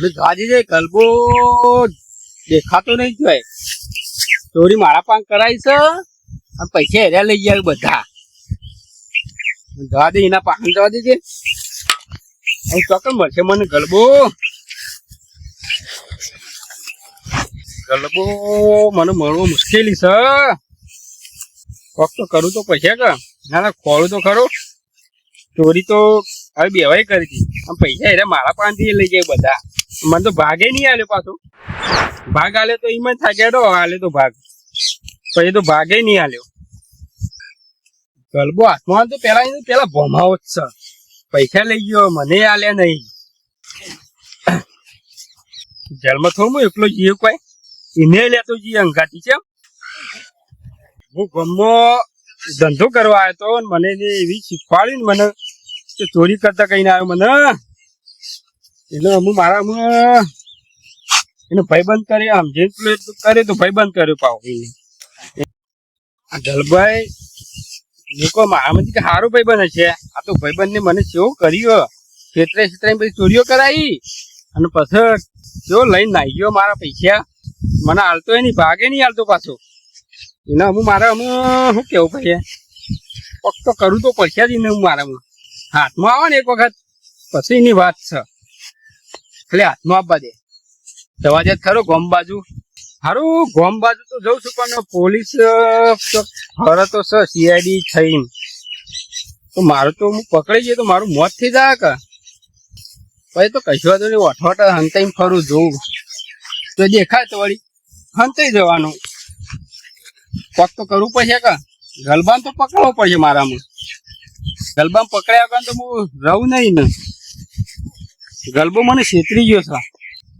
મને જાય ગલબો દેખાતો નહીં જોય. ચોરી મારા પાંચ કરાવી છે, અને પૈસા હેર્યા લઈ ગયા બધા. જવા દે, એના પાન જવા દેજે. હું ચોક્કસ મળશે મને ગલબો ગલબો મને મળવો મુશ્કેલી છે. કોક તો કરું તો પૈસા કા. ના ના, ખોળું તો ખરું. ચોરી તો હવે બેવાય કરી હતી. પૈસા એને મારા પાસેથી લઈ જાય બધા. મને તો ભાગે નહીં આલે પાછો. ભાગ આલે તો એમાં જ થાય ગેડો આલે તો ભાગ. પછી તો ભાગે નહીં આલ્યો ગલબો હાથમાં તો પેલા પેલા ભમાવો જ છે. પૈસા લઈ ગયો, મને આલે નહીં. જેલમાં થોડું હું એકલો જીવ કોઈ. એને લેતો જઈએ અંગાતી છે. હું ગમો ધંધો કરવા આવ્યો તો મને એવી શીખવાડી ને મને ચોરી કરતા કઈ ના આવ્યો મને. એટલે હું મારા એને ભાઈબંધ કરે આમ જે કરે તો ભાઈબંધ કર્યો પાવ આ ગલભાઈ લોકો મારામાંથી કે સારું ભાઈબંધ હશે. આ તો ભાઈબંધને મને શું કર્યો? ખેતરે ખેતરે પછી ચોરીઓ કરાવી અને પછી જો લઈને નાઈ ગયો મારા પૈસા? મને હાલતો એની ભાગે નહીં હાલતો પાછો. એને હું મારા હું શું કેવું ભાઈ પગ તો કરું તો પડશે જ એને હું મારામાં. હાથમાં આવે ને એક વખત. પછી એની વાત છે. એટલે હાથમાં આપવા દે. જવા દે ખરો ગોમ બાજુ. હારું, ગોમ બાજુ તો જઉં છું, પણ પોલીસ હવે તો સર સીઆઈડી થઈ તો મારું તો હું પકડી જઈએ તો મારું મોત થઈ જાય કે? પછી તો કશો વાંધો નહીં વઠવટ હંતાઈ ફરું જોઉં. તો દેખાય તો વળી. હંતાઈ જવાનું. પગ તો કરવું પડશે કે? ગલબાન તો પકડવો પડશે મારામાં. ગલબાન પકડ્યા વગર તો હું રહું નહીં ને. ગલબો મને છેતરી ગયો છે.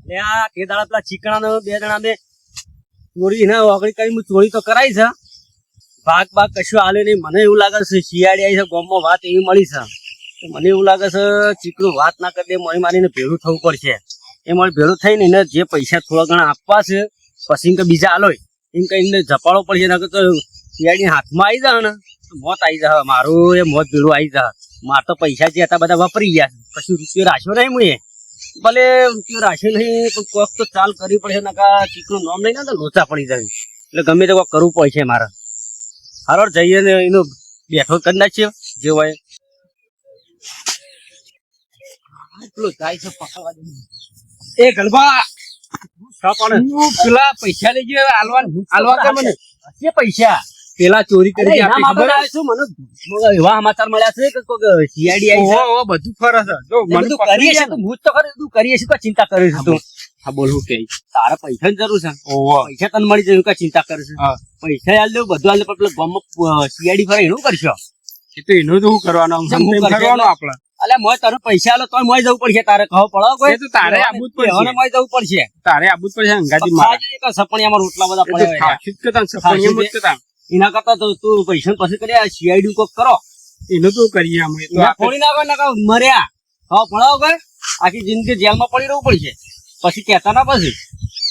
લે આ તે દાડા પેલા ચીકણા બે જણા બે ચોરી ના ઓગળી કરી ચોરી તો કરાઈ છે. ભાગ ભાગ કશું હાલે નહીં. મને એવું લાગે છે શિયાળી આવી છે, ગામમાં વાત એવી મળી છે. મને એવું લાગે છે ચીકણું વાત ના કરી દે મળી મારીને ભેળું થવું પડશે. એ મારે ભેળું થઈને એને જે પૈસા થોડા ઘણા આપવા છે, પછી કે બીજા હાલો એમ કહીને જપાડો પડશે, નકર તો શિયાળી હાથમાં આવી જાય ને. મોત આવી જાય મારું એ મોત ભેળું આવી જાય મારે તો પૈસા જે હતા બધા વાપરી ગયા છે. કશું રૂપિયો રાખ્યો નહીં મુએ. ભલે રૂપિયો રાખ્યો નહીં પણ કોક તો ચાલ કરવી પડશે નકા ચીકનું નામ નહીં ને તો લોચા પડી જાય. એટલે ગમે તે કોક કરવું પડશે મારે. હારો જઈએ ને એનો બેઠો કરી નાખીએ જે હોય. એટલું જાય છે પકડવા એ ગલબા પેલા પૈસા લઈ ગયો હાલવા હાલવા મને. પૈસા? પેલા ચોરી કરી એના ખબર આવ્યો છું, મને એવા સમાચાર મળ્યા છે કે કોક CID આવી છે. ઓહો ઓહો બધું ફરસ છે. જો મને કરીએ છે તો ને. તો તું કરીએ છે તો ચિંતા કરે છે તું. હા બોલ કે તારે પૈસા જરૂર છે. પૈસા તને મળી જાય કઈ ચિંતા કરે છે પૈસા હાલ દઉં બધું હાલ દઉં પેલો ગામમાં સીઆઈડી ફરે એનું કરશો? એ તો એનું તો શું કરવાનું કરશે? કરવાનું આપણે. અલે મોય તને પૈસા આલો તોય મોય જવું પડશે તારે કહો પડો કોઈ? એ તો તારે આબુત પડશે. હવે મોય જવું પડશે. તારે આબુ પડશે અંગાજી મારા ખાજે કે સપણિયામાં રોટલા બધા પડ્યા. ખાસી જ કરતા ને સફાઈ એમ જ કરતા. એના કરતા તો તું પૈસા પછી કર્યા સીઆઈડી કોક કરો. એનું તો કરીએ અમે? ફોડી નાખો નકા મર્યા. હા પડાવો કર આખી જિંદગી જેલમાં પડી રહેવું પડશે. પછી કહેતા ના પછી.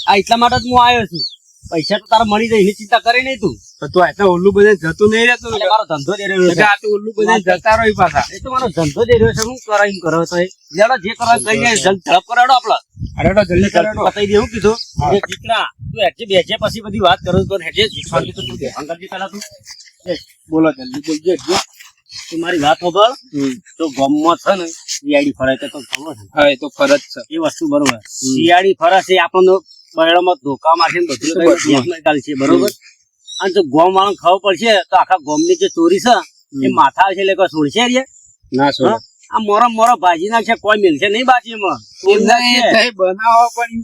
આ એટલા માટે જ હું આવ્યો છું. પૈસા તો તારે મળી જાય એની ચિંતા કરે નહીં તું. તું આ તો ઓલું બધે જતું નહીં રહેતું. મારો ધંધો દે રહ્યો છે. આ તો ઓલું બધે જતા રહી પાછા. એ તો મારો ધંધો દે રહ્યો છે. હું કરાવીને કરો તો એ. જે કરવા કઈ કરી જાય જલ્દ ઝડપ કરાડો આપડે. અરે તો જલ્દી કરો બતાવી દે કીધું. એ દીકરા તું હેઠે બેસે પછી બધી વાત કરો તો તો તું ધ્યાન પહેલા તું. બોલો જલ્દી બોલજો જો તું મારી વાત ખબર તો ગામમાં છે ને ફરાય છે તો ખબર છે. હા એ તો ફરજ છે. એ વસ્તુ બરોબર. સીઆઈડી ફરે છે આપણને બળમાં ધોકા ને બધું ચાલશે બરોબર? અને જો ગોમ વાળો ખબર પડશે તો આખા ગોમની જે ચોરી છે એ માથા છે એટલે કોઈ છોડશે રે? ના છોડો આ મોરો મોરો ભાજી નાખશે કોઈ મિલશે નહીં બાજીમાં. બનાવો પણ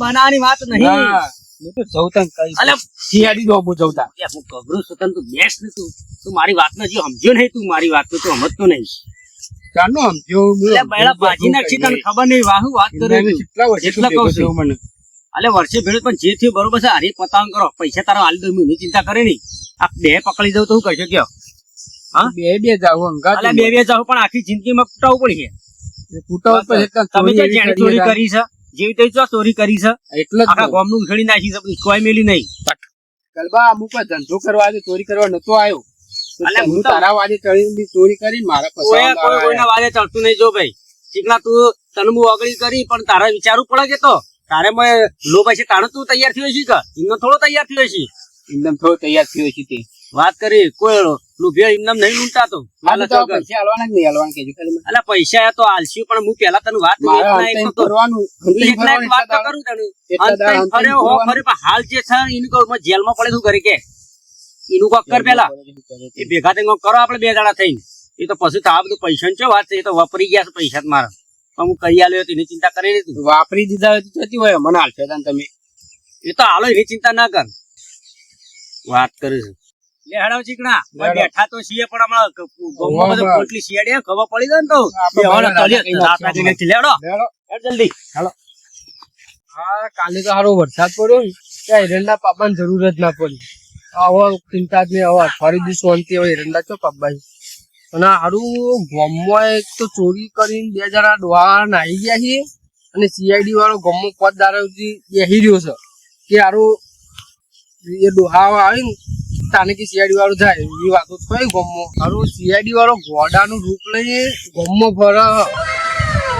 બનાવવાની વાત નહીં. હું તો જઉં તને અલે સિયાડી દો હું જવતા હું ગભરું છું તું બેસ ને તું. તું મારી વાત નથી સમજ્યો નહીં તું મારી વાત તું સમજતો નહીં. ચાલો સમજો એટલે બૈડા ભાજી નાખી તને ખબર નહીં વાહુ વાત કરે. કેટલા વર્ષે એટલા કહું છું. મને? અલે વર્ષે ભેળું પણ જે થયું બરોબર છે હારી પતાવન કરો. પૈસા તારા હાલ એની ચિંતા કરે નહીં. આ બે પકડી દઉં તો હું કહેશો કયો? બે બે જાવ અંગા બે બે જાવ પણ આખી જિંદગીમાં કૂટાવું પર એક તમે જે ચોરી ચોરી કરી છે જેવી તે ચોરી કરી છે એટલે આખા. ગામનું ઉછળી નાખી છે કોઈ મેલી નહીં. કલબા અમુક ધંધો કરવા આજે ચોરી કરવા નતો આવ્યો. તો હું તારા વાજે ચડી ચોરી કરી મારા કોઈ કોઈ કોઈના વાદે ચડતું નહીં જો ભાઈ. ચીકલા તું તને હું ઓગળી કરી પણ તારા વિચારવું પડે કે તો. તારે મેં લો પછી તારે તું તૈયાર થયો છે કે? એમનો થોડો તૈયાર થયો છે. એકદમ થોડો તૈયાર થયો છે તે. વાત કરી કોઈ લુભ્યો એમને નહીં લૂંટાતો તો. પૈસા હાલવાના નહીં હાલવાના કેજો ખાલી અલા પૈસા તો આલસી પણ હું પેલા તને વાત કરી કરવાનું. વાત તો તને. હો. પણ હાલ જે છે એનું કહું જેલમાં પડે શું કરી કે? એનું કોક કર પેલા. એ ભેગા થઈને કરો આપણે બે દાડા થઈને. એ તો પછી તો આ બધું પૈસા છે વાત છે એ તો વાપરી ગયા છે પૈસા મારા. હું કહી આલ્યો એની ચિંતા કરી લીધું વાપરી દીધા હોય તો થતી હોય મને હાલશે તમે. એ તો હાલો એની ચિંતા ના કર. વાત કરે છે ચીકણા. બેઠા તો છીએ પણ હમણાં ગ- બધું પોટલી શિયાળી ખબર પડી જાય ને તો. હવે તળિયે. રાતે રાત રાતે કઈ નથી. લેવડો લેવડો. હેડ જલ્દી. હા કાલે તો સારો વરસાદ પડ્યો ને ત્યાં એરંડા પાપવાની જરૂર જ ના પડી. આવો ચિંતા જ નહીં હવે અઠવાડિયું દિવસ શાંતિ હવે એરંડા ચો પાપાય અને હારું ગોમમાં એક તો ચોરી કરીને બે જણા ડોહા નાહી ગયા છે અને સીઆઈડી વાળો ગમો પદ દારૂથી બેસી રહ્યો છે. કે સારું એ ડોહા આવે ને તાને કે સીઆઈડી વાળો જાય, એવી વાતો થઈ ગમો. મારું સીઆઈડી વાળો ઘોડાનું રૂપ લઈને ગમો ફરે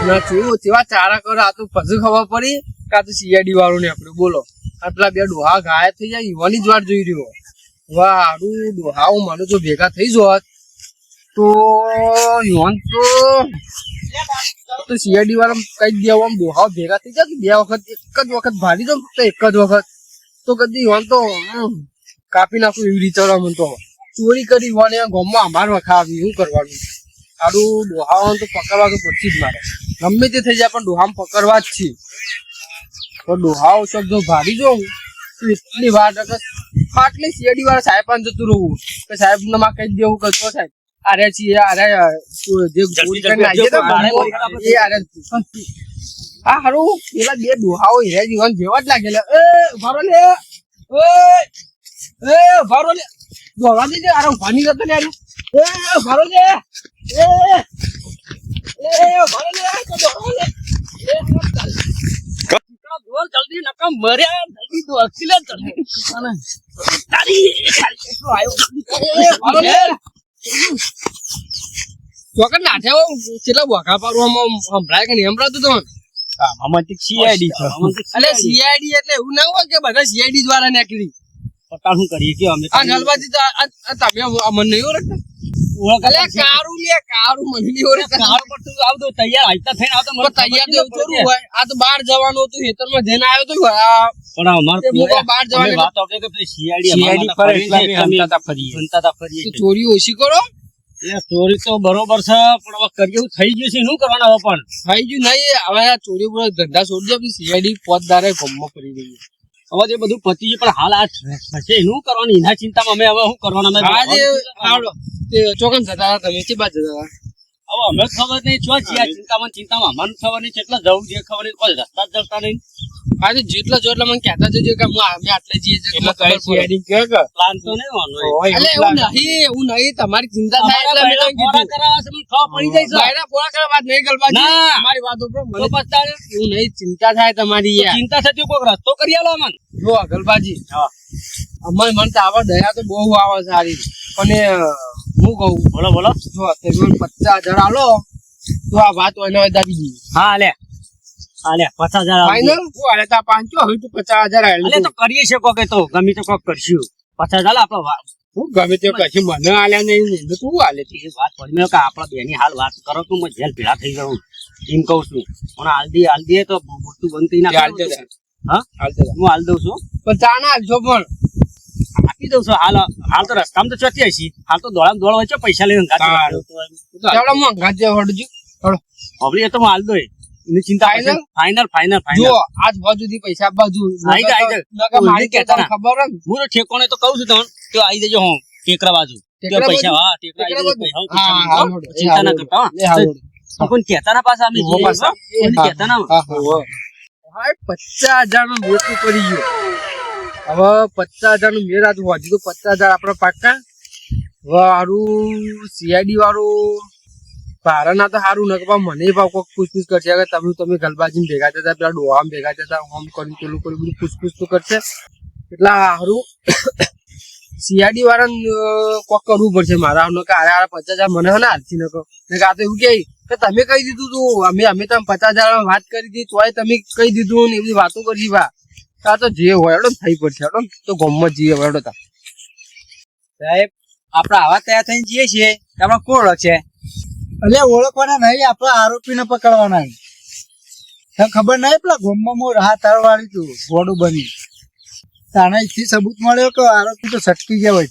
ના કેવું તેવા ચારા કરે, આ તો પછી ખબર પડી કા તો સીઆઈડી વાળું ને આપણે. બોલો, આટલા બે ડોહા ઘાયલ થઈ જાય યુવાની જ વાર જોઈ રહ્યો. વાહ, હારું ડોહા હું માનું જો ભેગા થઈ જોત તો, યુવાન તો તો સીઆઈડી વાળા કઈ દેવા આમ ડોહા ભેગા થઈ જાય બે વખત, એક જ વખત ભારી દો તો એક જ વખત? તો કદી યુવાન તો કાપી નાખું એવી રીતે મને તો ચોરી કરી યુવાને ગામમાં અમાર વખા આવી શું કરવાનું. આડું ડોહાવાનું તો પકડવા તો પછી જ મારે. ગમે તે થઈ જાય પણ ડોહામ પકડવા જ છે તો ડોહાઓ શબ્દ જો ભાગી તો એટલી વાર ફાટલી સીઆઈડી વાળા સાહેબ જતું રહું. કે સાહેબ ને માં કહી દેવું કે જો સાહેબ આરે છીએ આરે જે ગોળી કરીને આવીએ તો એ આરે હા હારું. પેલા બે ડોહાઓ હીરા જીવન જેવા જ લાગેલા. એ ભરો લે. ઓય એ ઉભારો લે. દોડવા દેજે અરે ઉભાની જતો લે. એ ઉભારો લે. એ એ ઉભારો લે. તો દોડવા લે. એ ચાલ. ચીકણા દોડ જલ્દી નકમ મર્યા જલ્દી તો. અકીલે જલ્દી તારી. એટલો આયો. એ ઉભારો લે. ચોકન નાઠે કેટલા બોકા પાડું આમ સંભળાય કે નહીં? સંભળાતું તમને આમાં તો CID છે. સીઆઈડી એટલે એવું ના હોય કે બધા સીઆઈડી દ્વારા નીકળી પટાણ શું કરીએ કે અમે આ નલબાજી તો તમે મને નહીં ઓળખતા? અલે કારું લે કારું મને નહીં ઓળખતા. કાળ પર તું આવતો તૈયાર હાલતા થઈને આવતો મને તૈયાર તો થોડું હોય. આ તો બહાર જવાનું હતું ખેતરમાં જઈને આવ્યો તો પણ અમાર બહાર જવાની વાત આપણે કે પેલી CID CID અમારા ફરે ફરીએ એટલા છે, બી અમે હંતાતા ફરીએ. હંતાતા ફરીએ ચોરી ઓછી કરો? એટલે ચોરી તો બરોબર છે પણ હવે કરીએ એવું થઈ ગયું છે શું કરવાના હવે પણ? થઈ ગયું નહીં હવે આ ચોરી પર ધંધા છોડી દે પછી પોત પોતદારે ગમમાં કરી દઈએ. હવે જે બધું પતી ગયું પણ હાલ આ થશે શું કરવાનું? એના ચિંતામાં અમે હવે શું કરવાના? ચોકન જતા તમે કે બાદ જતા અમે ખબર નહીં છો જ્યાં ચિંતામાં ચિંતામાં મને ખબર નહીં કેટલા જવું છે ખબર નહીં કોઈ રસ્તા જ જતા નહીં. આજે જેટલા જો એટલા મને કહેતા જજો કે હું અમે આટલે જઈએ છીએ એટલે પડે. CID કે કે? પ્લાન તો નહીં હોવાનો એટલે એવું નહીં એવું નહીં તમારી ચિંતા થાય એટલે મેં તમને કીધું. કરાવવા છે, મને ખબર પડી જાય છે. બાયરા પોળા કરવા વાત નહીં ગલબાજી ના. મારી વાત ઉપર તો મને પછી એવું નહીં ચિંતા થાય તમારી યાર. ચિંતા થતી કોઈક રસ્તો કરી આલો અમને? જો ગલબાજી હા. અમારે મન તો આવા દયા તો બહુ આવે સારી પણ હું કહું? બોલો બોલો. જો તમે પચાસ હજાર આલો તો આ વાત ને હોય દાબી દઈએ હા લે. હા પચાસ હજાર. ફાઈનલ હું હાલે તા પાંચો હવે તો પચાસ હજાર આલે. તો કરીએ છીએ કોકે તો. ગમે તો કોક કરશું. પચાસ હજાર વાત હું ગમે તે કશું મને આલ્યા નહીં ને તું હાલે એ વાત પડી મેં કે આપડા બેની હાલ વાત કરો તો હું જેલ ભેળા થઈ જાઉં. એમ કહું છું. પણ હાલ દે હાલ દે તો બનતું ના હાલ દે હા? હાલ હું હાલ દઉં છું. પણ ચા ના હાલશો પણ. આપી દઉં છું. હાલ હાલ તો રસ્તામાં તો ચોથી હશી હાલ તો દોડા દોડ હોય છે પૈસા લઈને હવે એ તો હું હાલ દો એની ચિંતા ફાઈનલ ફાઈનલ ફાઈનલ જો આજ સુધી પૈસા આપવા જો આઈ જા, આઈ મારી ના. ખબર હે ઠેકોને તો કહું છું તમને તો આવી જજો હું ટેકરા બાજુ. ટેકરા પૈસા હા ટેકરા આવી ચિંતા ના કરતા હા. હા. ના પાછા અમે. હો. ના હા, હા. હા, પચાસ હજારનું મોટું પડી ગયો. હવે પચાસ હજારનું મેર આજ હજી તો પચાસ હજાર આપડા પાકા હવે હારું સીઆઈડી વાળું ભાડાના તો સારું નકવા મને ભાવ કોઈક પૂછપૂછ કરશે. કે તમે તમે ગલબાજી ભેગા થતા, પેલા ડોહામ ભેગા થતા હોમ કર્યું પેલું કર્યું બધું પૂછપૂછ તો કરશે. એટલે સારું સીઆઈડી વાળાને કોક કરવું પડશે મારા. કે આરે આરે પચાસ હજાર મને હે ને હાલથી નકો ને કે આ તો એવું કહે કે તમે કહી દીધું તું. અમે અમે તમે પચાસ હજાર વાત કરી હતી, તોય તમે કહી દીધું ને એ બધી વાતો કરી વા તો જે હોય એડો થઈ પડશે. એડો તો ગમત જઈએ હોય એડો તા. સાહેબ, આપણે આવા તૈયાર થઈને જઈએ છીએ. તમને કોણ ઓળખશે? એટલે ઓળખવાના નહીં, આપણા આરોપીને પકડવાના તને ખબર નહીં પેલા ગોમમાં રાહત વાળી તું, ગોડું બની. તાને થી સબૂત મળ્યો કે આરોપી તો સટકી ગયા હોય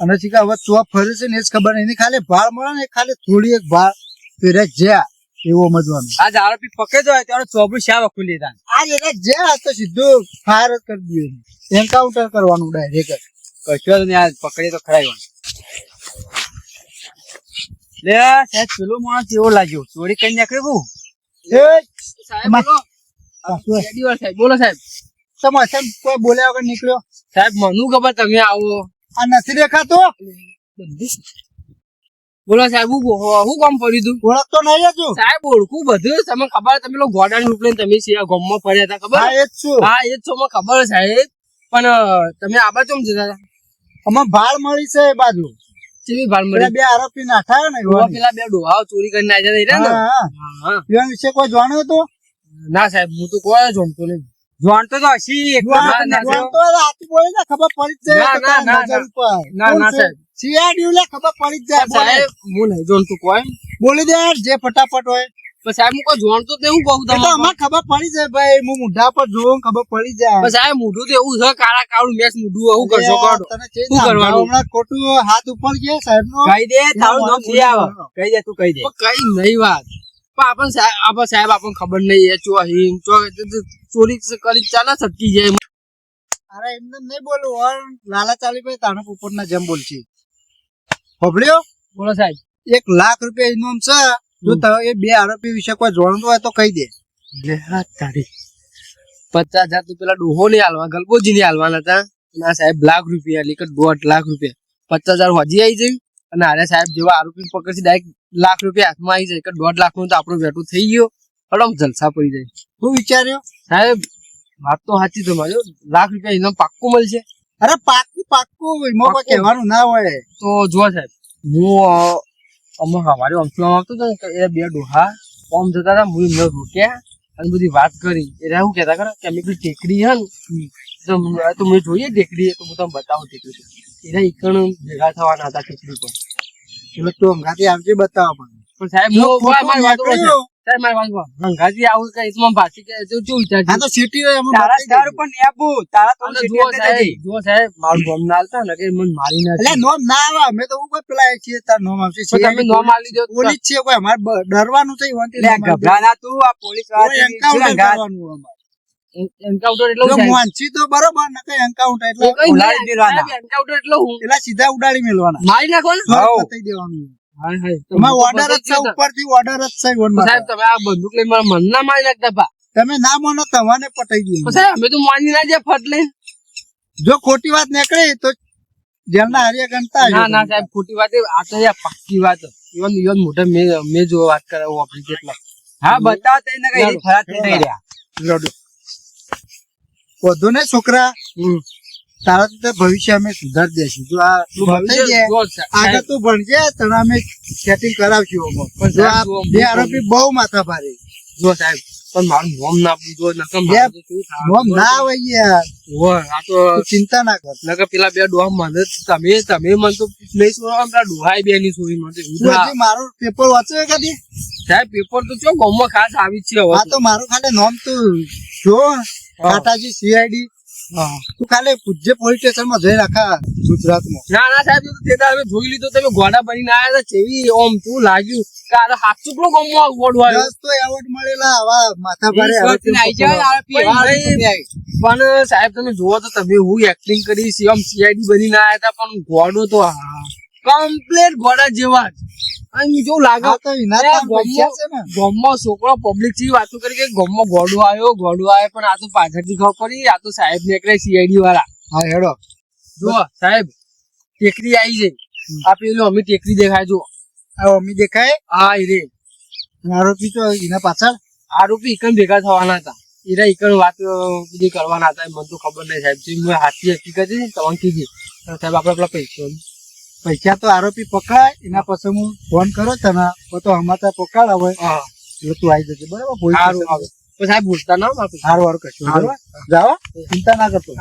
અને ચીકા હવે તો ફરે છે ને એ જ ખબર નહીં. ખાલી ભાળ મળે ને ખાલી થોડી એક ભાળ પહેરે જ્યાં. એવો સમજવાનું. આજ આરોપી પકડ્યો હોય ત્યારે ચોપડી શા વખું લીધા? આજ એને જે હતો સીધું ફાયર કરી દઈએ એન્કાઉન્ટર કરવાનું ડાયરેક્ટ કશો ને આજ પકડી તો ખરાઈ લે સાહેબ પેલો માણસ એવો લાગ્યો. ચોરી કરી નીકળ્યું એ સાહેબ બોલો. સાહેબ બોલો સાહેબ. તમે સાહેબ કોઈ બોલ્યા વગર નીકળ્યો? સાહેબ મનુ ખબર તમે આવો? આ નથી દેખાતો? બોલો સાહેબ હું હું કામ પડ્યું તું? ઓળખતો નહીં હજુ? સાહેબ ઓળખું બધું. તમને ખબર તમે લોકો ગોડાની ઉપલે તમે ગોમમાં ફર્યા હતા ખબર? હા એ જ છું. હા એ જ છો મને ખબર સાહેબ. પણ તમે આ બાજુ જતા હતા? અમે ભાળ મળી છે એ બાજુ. કેવી ભાળ મળી? બે આરોપી નાઠાયો ને પેલા બે ડોહાઓ ચોરી કરીને આજે હતા રહ્યા ને? હા, હા. વિશે કોઈ જાણ્યું હતું? ના સાહેબ હું તો કોઈ જાણતો નહીં. જાણતો તો હશી એક યુવાન- ના, ના, યુવાન તો એટલે હાથું બોલે ને ખબર પડી જ જાય ના, ના, તો તારા ના, નજર ઉપર. ના, ના, સાહેબ. CID લે ખબર પડી જ જાય સાહેબ હું નહીં જોણતો કોઈ. બોલી દે જે ફટાફટ હોય. પણ સાહેબ હું કોઈ જોણતો નહીં હું કહું તો તમને અમારે ખબર પડી જાય ભાઈ હું મુઢા પર જોઉં ખબર પડી જાય. પણ સાહેબ મુઢું તો એવું છે કાળા કાળું મેચ મુઢું આવું કરશો છે શું કરવાનું? હમણાં ખોટું હાથ ઉપર છે સાહેબ નો કહી દે તારું નામ લઈ આવો. કહી દે તું કહી દે. કઈ નહીં વાત. પણ આપણને સાહેબ આપણ સાહેબ આપણને ખબર નહીં એ ચો હિંગ ચો ચોરી કરી ચાલે સટકી જાય. અરે એમને નહીં બોલું ઓર લાલા ચાલી ભાઈ ઉપર ના જેમ બોલશે. ફબડ્યો બોલો સાહેબ. એક લાખ રૂપિયા ઇનામ છે જો તમે એ બે આરોપી વિશે કોઈ જાણતું હોય તો કહી દે. લે હા તારી. પચાસ હજાર તો પેલા ડોહો નહીં હાલવા ગલબોજી નહીં હાલવાના હતા. ના સાહેબ લાખ રૂપિયા એટલે કે દોઢ લાખ રૂપિયા. પચાસ હજાર હજી આવી જાય અને આરે સાહેબ જેવા આરોપી પકડશે ડાયરેક્ટ લાખ રૂપિયા હાથમાં આવી જાય. કે દોઢ લાખનું તો આપણું વેટું થઈ ગયો. હલો જલસા પડી જાય. શું વિચાર્યો? સાહેબ વાત તો સાચી તમારી લાખ રૂપિયા ઇનામ પાક્કું મળશે. અરે પાક્કું પાક્કું એમાં કોઈ કહેવાનું ના હોય. તો જો સાહેબ. હું અમે અમારે અંકમાં આવતો હતો ને એ બે ડોહા ઓમ જતા હતા હું એમને રોક્યા અને બધી વાત કરી. એટલે શું કહેતા ખરા? કે અમે પેલી ટેકડી હે ને તો મેં જોઈએ ટેકડી તો હું તમને બતાવું ટેકરી એના ઈકણ ભેગા થવાના હતા ટેકડી પર એટલે તું હમણાંથી આવજે બતાવવા પણ. સાહેબ ખોટું મારી વાત કહું નીકળ્યું. સાહેબ મારી વાત કહું ગંગાજી આવું કઈ તમામ ભાષી કે જો શું વિચાર હા તો સિટી હોય એમાં તારા બતાવી સ્ટાર દેજે. તારા તો અને અંદર સાહેબ જજે. સાહેબ મારું ગમ ના હાલતા ને કે મને મારી ના એટલે નોમ ના આવે અમે તો હું પેલા છીએ તાર નોમ આવશે પણ તમે નોમ આલી દો પોલીસ છે કોઈ અમારે ડરવાનું છે એવાથી લે ગભરા ના તું આ પોલીસ દે. કોઈ વાળા encounter કરવાનું અમારે. એન્કાઉન્ટર એટલે હું સાહેબ? તો બરોબર એટલે એ કઈ દેવાના. એટલે હું પેલા સીધા ઉડાડી મેલવાના મારી નાખો ને દેવાનું ઓર્ડર જ છે ઉપરથી ઓર્ડર જ છે ઈવન. સાહેબ તમે આ બંદૂક લઈને મારા મન ના મારી નાખતા પા તમે ના માનો તમારે પટાઈ સાહેબ અમે તો માની ના જાય ફટ લઈને. જો ખોટી વાત નીકળે તો જેલના હારિયા ગણતા ના ના સાહેબ ખોટી વાત આ તો યાર પાક્કી વાત. ઇવન ઇવન મોટા મેં મેં જો વાત કરે ઓફિસ કેટલા હા બતાવ તઈને કઈ ફરાત થઈ નહીં રહ્યા. વધુ ને છોકરા. હમ. તારા તો ભવિષ્ય અમે સુધાર દેશું. જો આ આગળ તું ભણજે તને અમે સેટિંગ કરાવશું પણ જો આ બે આરોપી બહુ માથા ભારે. જો સાહેબ પણ મારું નોમ ના પૂછો નકમ? નોમ ના આવે યાર. આ તો ચિંતા ના કર. નકર પેલા બે ડોહા મને તમે તમે મને તો નહીં છોડવા પેલા ડોહાઈ બે ની છોડી મને મારો પેપર વાંચ્યો કદી? સાહેબ પેપર તો ચો ગામમાં ખાસ આવી જ છે આ તો. મારું ખાલી નોમ તું જો કાટાજી સીઆઈડી તું ખાલી પૂજ્ય પોલીસ સ્ટેશનમાં જઈ રાખા ગુજરાતમાં. ના ના સાહેબ તે દાડે મેં જોઈ લીધો. તમે ગોડા બનીને આયા હતા કેવી ઓમ તું લાગ્યું? કાલે હાથું પેલો ગમવા ગોડો આવ્યો તો એવોર્ડ મળેલા આવા માથા ભારે પણ સાહેબ તમે જુઓ તો તમે હું એક્ટિંગ કરી સીએમ સીઆઈડી બનીને આયા હતા પણ ગોડો તો કમ્પ્લેટ ગોડા જેવા જ. અને કેવું લાગે ગામમાં છોકરો પબ્લિકથી વાતો કરી કે ગામમાં ગોડો આવ્યો ગોડો આવ્યો પણ આ તો પાછળથી ખબર પડી આ તો સાહેબ નીકળે સીઆઈડી વાળા. હા હેડો. જો સાહેબ ટેકરી આવી છે. આ પેલું અમે ટેકરી દેખાય જો અમે દેખાય? હા રે. આરોપી તો એના પાછળ? આરોપી એકમ ભેગા થવાના હતા. એના એકમ વાત બીજી કરવાના હતા. મને તો ખબર નહીં સાહેબ. હાથથી હકીકત તમને કીધી સાહેબ આપણે પેલા પૈસા પૈસા તો આરોપી પકડાય એના પછી હું ફોન કરો તને તો અમાતા પકડ આવે એટલે તું આવી જજે બરાબર? પોલીસ સારું આવે સાહેબ ભૂલતા ના સારું સારું કશું બરાબર? જાઓ ચિંતા ના કરતો.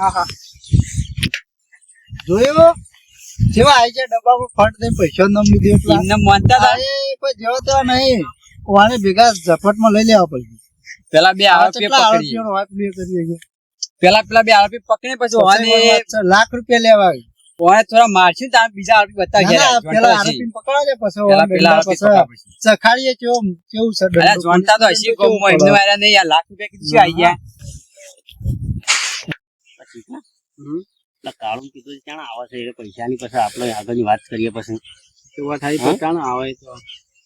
જોયો? જેવા આવી જાય ડબ્બામાં ફંડ દઈ પૈસા નામ લીધું એટલે. એમને માનતા હતા? કોઈ જેવો તો નહીં. વાને ભેગા ઝપટમાં લઈ લેવા પડશે. પેલા બે આરોપી પકડી. પેલા પેલા બે આરોપી પકડે પછી લાખ રૂપિયા લેવા આવી. થોડા મારશું બીજા આરોપી ના, બતાવી ગયા પેલા આરોપીને પકડવા પછી પેલા પેલા આરોપી પછી પકડા પછી ચખાડીએ કેવું કેવું છે અરે જોનતા તો હસી એમને પડે. નહીં યાર લાખ રૂપિયા કીધું આઈ ગયા પછી ના? કાળું કીધું ક્યાં આવે છે એ પૈસાની પછી આપણે આગળની વાત કરીએ પછી થાય? આવે તો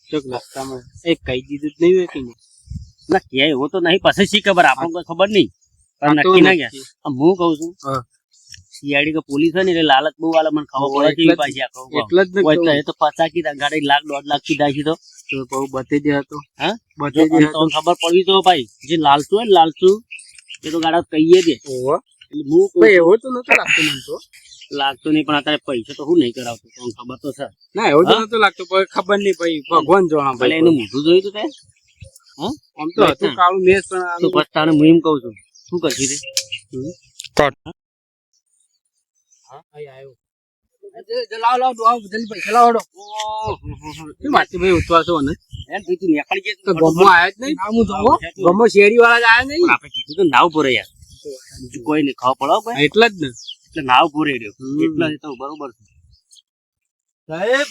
ચોક રસ્તામાં એ કહી દીધું જ નહીં હોય કે ના ક્યાંય એવો તો નહીં પછી શી ખબર આપણને કોઈ ખબર નહીં આ નક્કી ના. ગયા હું કઉ છું હા. સીઆઈડી કે પોલીસ હોય ને એટલે લાલચ બહુ વાળા મને ખબર પડે છે પાછી આ કહું કહું. એટલે એ તો પચાસ કીધા ગાડી લાખ દોઢ લાખ કીધા દાખી તો. બહુ બતે જ હતો. હા? બતે જ હતો. ખબર પડવી તો ભાઈ જે લાલચું હોય લાલચુ એ તો ગાડા કહીએ ઓહો. એટલે હું કોઈ એવો તો નતો લાગતું મને તો. લાગતો નહીં પણ અત્યારે પૈસા તો હું નહીં કરાવતો તમને ખબર તો છે. ના એવું તો નતો લાગતો પણ ખબર નહીં ભાઈ. ભગવાન જો હા ભલે એનું મોઢું જોયું તું તે. આમ તો હતું કાળું મેસ પણ તારે હું એમ કહું છું. શું કરશી તે? લાવ લાવ લાવ જલ્દી પૈસા લાવો હેડો. શું ભાઈ ઉતવા છો ને? એમ તું નીકળી જાય તો ગમો આયા જ નહીં? ના, હું જાઉં ગમો શેરી વાળા જ આયા નહીં? આપણે કીધું તો નાવ પૂરે યાર. બીજું કોઈ નહીં ખાવા પડો ભાઈ. એટલે જ ને. એટલે નાવ પૂરે રહ્યો. એટલે તો બરોબર છે. સાહેબ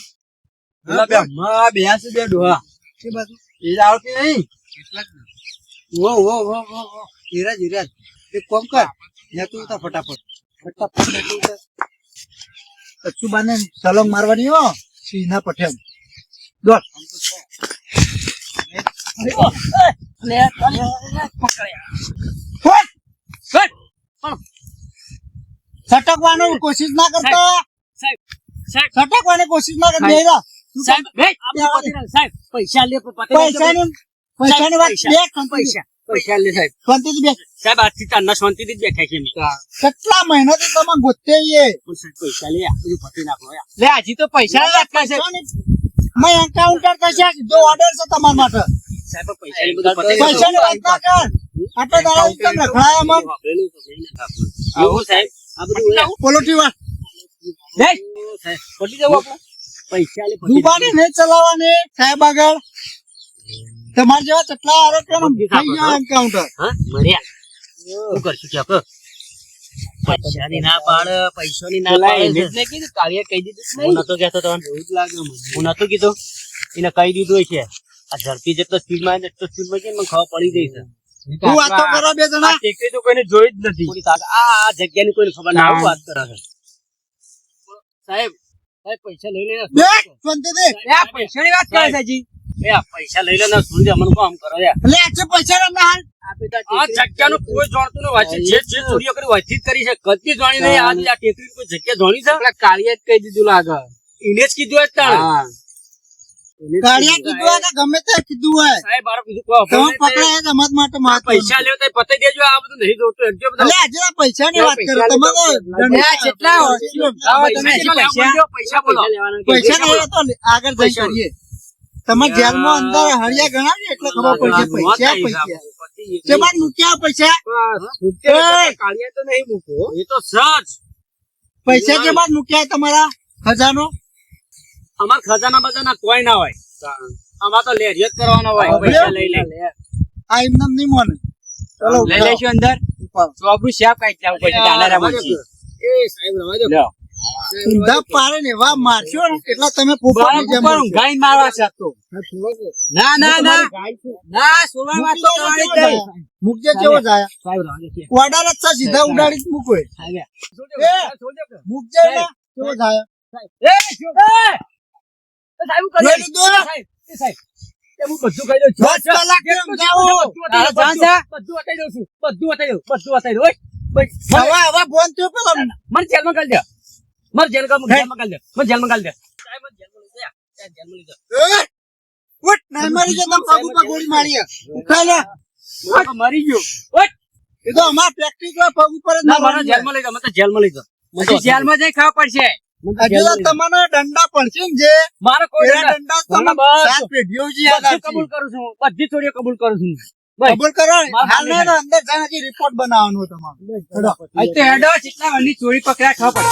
બે માં બે બે ડોહા. કે બાજુ? એ આવતી નહીં. વો વો વો ઓ ઓ ધીરજ ધીરજ એક કોમ કર. નેતું ઉતાર ફટાફટ. કચ્છુબાને સલોંગ મારવાની હો સિંહના પઠેમ. દોડ. કોશિશ ના કરતો. સાહેબ સાહેબ છટકવાની કોશિશ ના કરતો. સાહેબ પૈસા લે પૈસાની વાત પૈસા. પૈસા પૈસા લે સાહેબ સાહેબ આજથી તારના શાંતિથી જ બેઠા છે અમે. કેટલા તમે ગોતે છીએ પણ સાહેબ પૈસા લે બધું પતી નાખો લે હજી તો પૈસા જ છે. મેં એન્કાઉન્ટર થશે જો ઓર્ડર છે તમારા માટે. સાહેબ વાત ના કર. આટલા દાડા રખડાયા મન. આવું સાહેબ આ બધું. પોલોટી વાત. સાહેબ, પતી જવું આપણે? પૈસા લે પતી ને નહીં ચલાવવાની સાહેબ આગળ. તમારા જેવા કેટલા આરોપીઓ થઈ ગયા એન્કાઉન્ટર મર્યા શું કરશું કે? પૈસાની ના પાડ પૈસાની ના પેલા પાડે. એને છે. જ નહીં કીધું કાળીએ કહી દીધું હું નતો કહેતો તમને એવું જ લાગે હું નતો કીધું. એને કહી દીધું છે. આ ઝડપી જેટલો ને એટલો છે મને ખબર પડી ગઈ છે. હું વાતો કરો બે જણા. ટેકરી તો કોઈને જોઈ જ નથી. આ આ જગ્યાની કોઈને ખબર ના વાત કરે છે. સાહેબ સાહેબ પૈસા લઈ લે પૈસા ની વાત કરે છે પૈસા લઈ લે ને શું કામ કરો યાર. એટલે પૈસા અમને હાલ. આ જગ્યાનું કોઈ જાણતું ન હોય જે જે ચોરીઓ કરી હોય કરી છે. કદી જાણી નહીં. આજ આ ટેકરી કોઈ જગ્યા જાણી છે? પેલા કાળીએ જ કહી દીધું લાગે. એને જ કીધું જ તાણે? કાળિયા કીધું હોય ગમે તે કીધું હોય. સાહેબ તમે પકડાય તમારા માટે પૈસા લેવો તો પતાઈ દેજો. આ બધું નહીં જોતું. બધા એટલે આજે આ પૈસાની વાત કરો પૈસા તમે તો કેટલા હોય? તમે પૈસા પૈસા- બોલો, પૈસા તો આગળ જઈ કરીએ. તમે જેલમાં અંદર હળિયા ગણાવી એટલે ખબર પડશે પૈસા પૈસા. જેમાં મૂક્યા પૈસા. કાળિયા તો નહીં મૂકો. એ તો સજ. પૈસા જેમાં મૂક્યા તમારા ખજાનો? અમાર ખજાના બજાના કોઈ ના હોય. અમાર તો લેરિયો જ કરવાનો હોય. પૈસા લઈ લે. આ એમને એમ નહીં મોને ચલો લઈ લેશું અંદર. ચોપડું આપણું શાક કાઢી જાવ પછી દાનારા રામ એ સાહેબ રવા દો. ઊંધા પાડે ને એવા મારશો ને એટલા તમે પોપટની જેમ ગાય મારવા છે તો. ના ના ના. ના સોળા વાત તો કરવાની જ મુકજે કેવો જાય. દો. ઓર્ડર જ છે સીધા ઉડાડી મૂકો એ. મુકજે મૂકજે ને કેવો જાય. એ, સાહેબ કરી દો સાહેબ, એ સાહેબ. બધું કહી દઉં. બધું બતાવી દઉં, બધું બતાવી દઉં છું. બધું બતાવી દઉં, બધું મને ચેલમાં કરી ઓય, મર જેલ કા મર જેલ મગાલ દે. મર જેલ મગાલ દે. સાહેબ મર જેલ મળી ગયા સાહેબ જેલ મળી ગયા ઉઠ ના મરી ગયો તમ પગ ઉપર ગોળી મારી ઉખાલે મરી ગયો. ઉઠ. એ તો અમાર પ્રેક્ટિસ હોય પગ ઉપર જ ના મારા જેલમાં લઈ જાવ મને જેલમાં લઈ જાવ મને જેલમાં જઈ ખાવા પડશે. તમારે દંડા પડશે જે. મારો કોઈ દંડા? તમે સાત પેઢીઓ જી કબૂલ કરું છું બધી ચોરીઓ કબૂલ કરું છું અંદર જાય રિપોર્ટ બનાવવાનો તમારો. હેડો. જેટલા ચોરી પકડ્યા ખબર